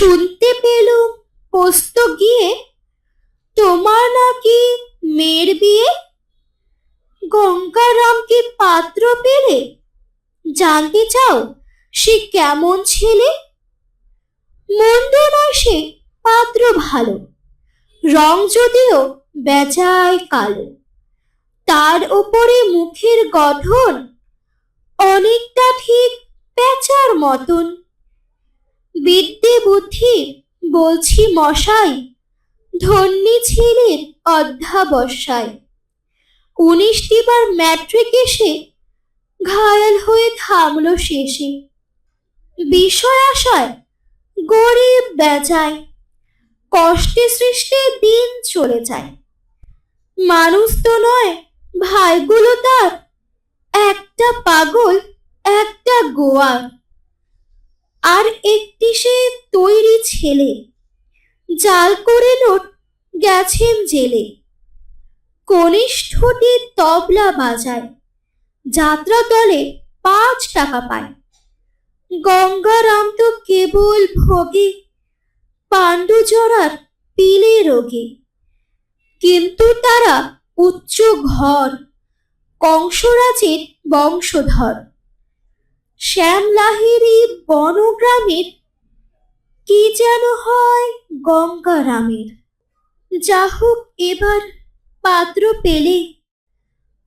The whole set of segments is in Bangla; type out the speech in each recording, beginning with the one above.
শুনতে পেলুম, পোস্ত গিয়ে। তোমার নাকি মেয়ের বিয়ে? গঙ্গারাম কি পাত্র পেলে? জানতে চাও, সে কেমন ছেলে? মন্দ নয় সে পাত্র ভালো। রং যদিও বেজায় কালো। তার ওপরে মুখের গঠন অনেকটা ঠিক পেঁচার মতন। বিদ্যে বুদ্ধি, বলছি মশাই। ধন্যী ছিলেন অধ্যাবসায়। উনিশটি বার ম্যাট্রিক এসে ঘায়াল হয়ে থামল শেষে। বিষয় আশায় গরিব বেচায় কষ্টে সৃষ্টে দিন চলে যায়। মানুষ তো নয়, ভাইগুলো তার। একটা পাগল, একটা গোয়ার। আর একটি সে তৈরি ছেলে। জাল করে নোট গেছেন জেলে। কনিষ্ঠটি তবলা বাজায়। যাত্রা দলে পাঁচ টাকা পায়। গঙ্গারাম তো কেবল ভোগে পাণ্ডু জড়ার পিলে রোগে। কিন্তু তারা উচ্চ ঘর, কংসরাজের বংশধর। শ্যাম লাহিড়ী বনগ্রামের কি যেন হয় গঙ্গারামের। যা হোক এবার পাত্র পেলে,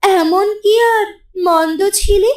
এমন কি আর মন্দ ছিলে?